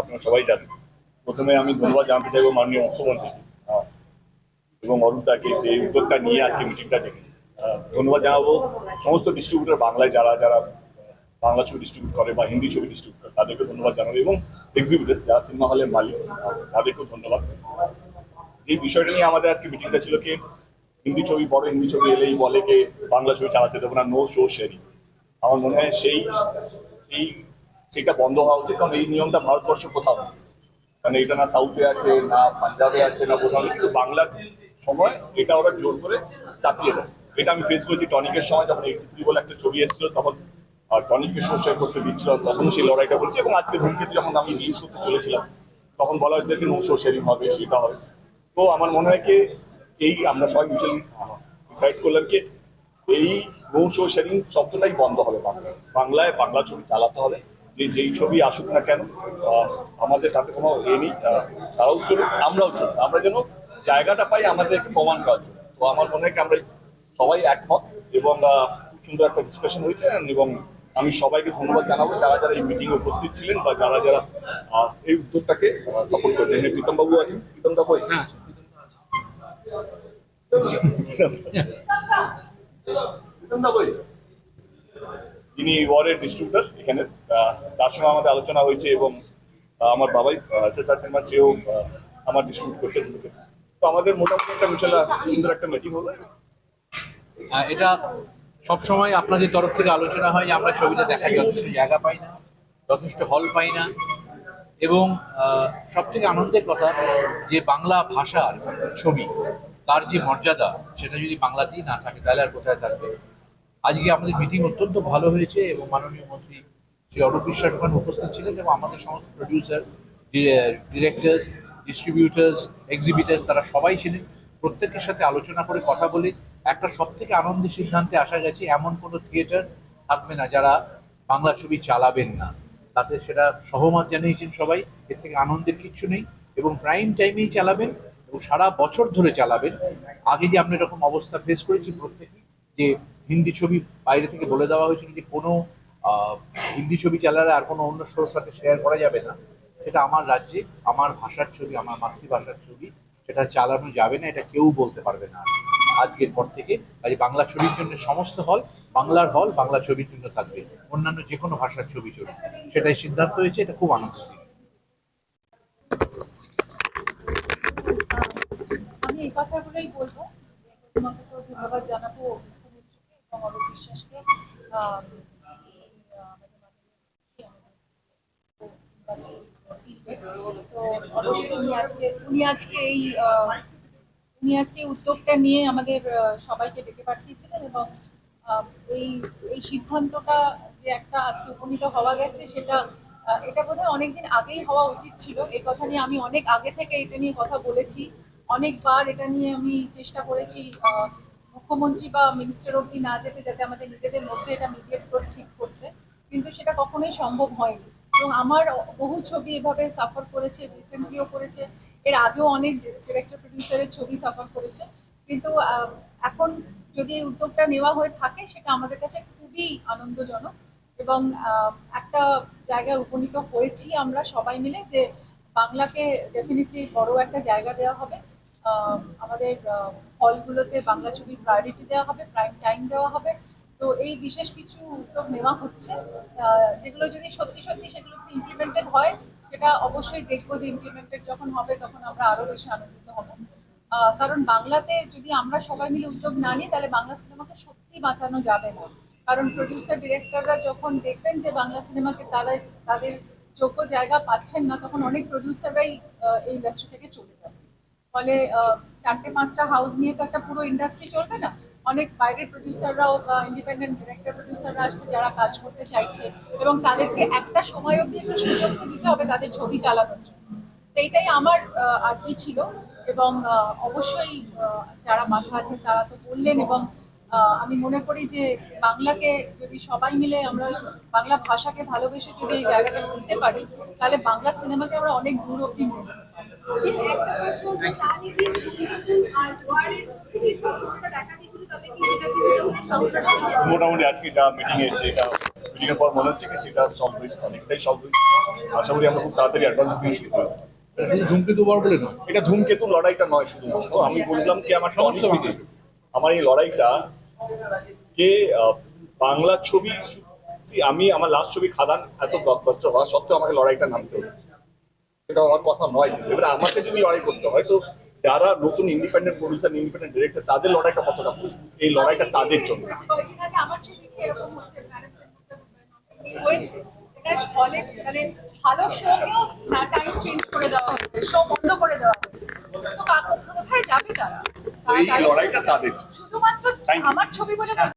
আপনারা সবাই জানেন। প্রথমে আমি ধন্যবাদ জানাতে চাইব মাননীয় মুখ্যমন্ত্রী। এবং অরুণদাকে যে উদ্যোগটা নিয়ে আজকে মিটিংটা ডেকেছে। ধন্যবাদ জানাব সমস্ত ডিস্ট্রিবিউটর বাংলায় যারা যারা বাংলা ছবি ডিস্ট্রিবিউট করে বা হিন্দি ছবি ডিস্ট্রিবিউট করে, তাদেরকে ধন্যবাদ জানাব এবং এক্সিবিটার্স যারা সিনেমা হলের মালিক তাদেরকেও ধন্যবাদ। যে বিষয়টা নিয়ে আমাদের আজকে মিটিংটা ছিল কি, হিন্দি ছবি বড়, হিন্দি ছবি এলেই বলে যে বাংলা ছবি চালাতে দেবো না নো শো শেয়ারিং আমার মনে হয় সেই সেই সেটা বন্ধ হওয়া উচিত, কারণ এই নিয়মটা ভারতবর্ষ কোথাও কারণ এটা না সাউথে আছে, না পাঞ্জাবে আছে, না কোথাও কিন্তু বাংলার সময় এটা ওরা জোর করে চাপিয়ে দেয়। এটা আমি ফেস করেছি টনিকের সময়, যখন এইটি থ্রি বলে একটা ছবি এসেছিল, তখন শো শেয়ার করতে দিচ্ছিল, তখন সেই লড়াইটা বলছি। এবং আজকে ধূমকেতু যখন আমি রিলিজ করতে চলেছিলাম, তখন বলা হয়েছে যে নো শো শেয়ারিং হবে, সেটা হবে। তো আমার মনে হয় কি, এই আমরা সবাই মিউচুয়ালি ডিসাইড করলাম কি, এই নো শো শেয়ারিং শব্দটাই বন্ধ হবে বাংলায়। বাংলায় বাংলা ছবি চালাতে হবে। যে যেই ছবি আসুক না কেন আমাদের তাতে কোনো এ নেই তারাও চলুক আমরাও চলুক। আমরা যেন জায়গাটা পাই আমাদেরকে প্রমাণ করার জন্য। তো আমার মনে হয় আমরা সবাই একমত এবং খুব সুন্দর একটা ডিসকাশন হয়েছে এবং আমি সবাইকে ধন্যবাদ জানাব যারা যারা এই মিটিংয়ে উপস্থিত ছিলেন বা যারা যারা এই উদ্যোগটাকে সাপোর্ট করেছেন এখানে প্রীতম বাবু আছেন? প্রীতম বাবু আছেন। প্রীতম বাবু আছেন? যিনি ওয়ারের ডিস্ট্রিবিউটর এখানে। তার সঙ্গে আমাদের আলোচনা হয়েছে এবং আমার বাবাই এস এস আর সিনেমা সেও আমার ডিস্ট্রিবিউট করছে। তো আমাদের মোটামুটি একটা মিশাল সুন্দর একটা মিটিং হলো। এটা সবসময় আপনাদের তরফ থেকে আলোচনা হয় যে আমরা ছবিটা দেখার যথেষ্ট জায়গা পাই না, যথেষ্ট হল পাই না। এবং সব থেকে আনন্দের কথা যে বাংলা ভাষার ছবি, তার যে মর্যাদা, সেটা যদি বাংলাতেই না থাকে, তাহলে আর কোথায় থাকবে? আজকে আমাদের মিটিং অত্যন্ত ভালো হয়েছে এবং মাননীয় মন্ত্রী শ্রী অরূপ বিশ্বাস উপস্থিত ছিলেন এবং আমাদের সমস্ত প্রডিউসার ডিরেক্টর ডিস্ট্রিবিউটার্স এক্সিবিটার্স তারা সবাই ছিলেন। প্রত্যেকের সাথে আলোচনা করে কথা বলে একটা সব থেকে আনন্দের সিদ্ধান্তে আসা গেছে, এমন কোনো থিয়েটার থাকবে না যারা বাংলা ছবি চালাবেন না। তাতে সেটা সহমত জানিয়েছেন সবাই, এর থেকে আনন্দের কিচ্ছু নেই এবং প্রাইম টাইমেই চালাবেন এবং সারা বছর ধরে চালাবেন। আগে যে আমরা এরকম অবস্থা ফেস করেছি, প্রত্যেকেই যে হিন্দি ছবি বাইরে থেকে বলে দেওয়া হয়েছিল যে কোনো হিন্দি ছবি চালালে আর কোনো অন্য শোর সাথে শেয়ার করা যাবে না। সেটা আমার রাজ্যে, আমার ভাষার ছবি, আমার মাতৃভাষার ছবি, সেটা চালানো যাবে না, এটা কেউ বলতে পারবে না। আজকের পর থেকে আর বাংলা ছবির জন্য সমস্ত হল বাংলার হল বাংলা ছবির জন্য থাকবে। অন্যান্য যে কোনো ভাষার ছবি চলবে সেটাই সিদ্ধান্ত হয়েছে, এটা খুব আনন্দ আমি এই কথাগুলোই বলব। প্রথমত তো ধন্যবাদ জানাব। উদ্যোগটা নিয়ে আমাদের সবাইকে ডেকে পাঠিয়েছিলেন এবং এই এই সিদ্ধান্তটা যে একটা আজকে উপনীত হওয়া গেছে সেটা এটা বোধহয় অনেকদিন আগেই হওয়া উচিত ছিল। এই কথা নিয়ে আমি অনেক আগে থেকে এটা নিয়ে কথা বলেছি। অনেকবার এটা নিয়ে আমি চেষ্টা করেছি মুখ্যমন্ত্রী বা মিনিস্টার অব্দি না যেতে যাতে আমাদের নিজেদের মধ্যে এটা মিডিয়েট করে ঠিক করতে, কিন্তু সেটা কখনোই সম্ভব হয়নি। এবং আমার বহু ছবি এভাবে সাফার করেছে রিসেন্টলিও করেছে। এর আগেও অনেক ডিরেক্টর প্রডিউসারের ছবি সাফার করেছে। কিন্তু এখন যদি এই উদ্যোগটা নেওয়া হয়ে থাকে, সেটা আমাদের কাছে খুবই আনন্দজনক। এবং একটা জায়গায় উপনীত হয়েছি আমরা সবাই মিলে যে বাংলাকে ডেফিনেটলি বড় একটা জায়গা দেওয়া হবে। আমাদের হলগুলোতে বাংলা ছবির প্রায়োরিটি দেওয়া হবে প্রাইম টাইম দেওয়া হবে। তো এই বিশেষ কিছু উদ্যোগ নেওয়া হচ্ছে। যেগুলো যদি সত্যি সত্যি সেগুলো যদি ইমপ্লিমেন্টেড হয়, সেটা অবশ্যই দেখব যে ইমপ্লিমেন্টেড যখন হবে, তখন আমরা আরও বেশি আনন্দিত হব। কারণ বাংলাতে যদি আমরা সবাই মিলে উদ্যোগ না নিই, তাহলে বাংলা সিনেমাকে সত্যি বাঁচানো যাবে না। কারণ প্রডিউসার ডিরেক্টররা যখন দেখবেন যে বাংলা সিনেমাকে তারা তাদের যোগ্য জায়গা পাচ্ছেন না, তখন অনেক প্রডিউসাররাই এই ইন্ডাস্ট্রি থেকে চলে যাবে। ফলে চারটে, পাঁচটা হাউস নিয়ে তো একটা পুরো ইন্ডাস্ট্রি চলবে না? অনেক বাইরের প্রডিউসাররাও ইন্ডিপেন্ডেন্ট ডিরেক্টর প্রডিউসাররা আসছে যারা কাজ করতে চাইছে। এবং তাদেরকে একটা সময় অবধি একটু সুযোগ তো দিতে হবে তাদের ছবি চালানোর জন্য। এইটাই আমার আর্জি ছিল। এবং অবশ্যই যারা মাথা আছেন তারা তো বললেন এবং আমি মনে করি যে বাংলাকে যদি সবাই মিলে আমরা বাংলা ভাষাকে ভালোবেসে যদি এই জায়গাটা নিতে পারি, তাহলে বাংলা সিনেমাকে আমরা অনেক দূর অব্দি নিয়ে যেতে মোটামুটি আজকে যা মিটিং এর যেটা মিটিং এর পর মনে হচ্ছে কি সেটা সলভ হয়েছে অনেকটাই সলভ হয়েছে। আশা করি আমরা খুব তাড়াতাড়ি অ্যাডভান্স বুকিং শুরু করব। এটা শুধু ধূমকেতু বড় বলে নয়। এটা ধূমকেতু লড়াইটা নয় শুধুমাত্র আমি বললাম কি আমার সমস্ত আমার এই লড়াইটা কে বাংলা ছবি আমি আমার লাস্ট ছবি খাদান এত ব্লকবাস্টার হওয়া সত্ত্বেও আমাকে লড়াইটা নামতে হচ্ছে এটা আমার কথা নয়। এবারে আমাকে যদি লড়াই করতে হয় তো যারা নতুন ইন্ডিপেন্ডেন্ট প্রডিউসার ইন্ডিপেন্ডেন্ট ডিরেক্টর তাদের লড়াইটা কতটা এই লড়াইটা তাদের জন্য। মানে ভালো শোকেও টাইম চেঞ্জ করে দেওয়া হচ্ছে শো বন্ধ করে দেওয়া হচ্ছে তো কোথায় যাবে তারা এই লড়াইটা তাদের। শুধুমাত্র আমার ছবি বলে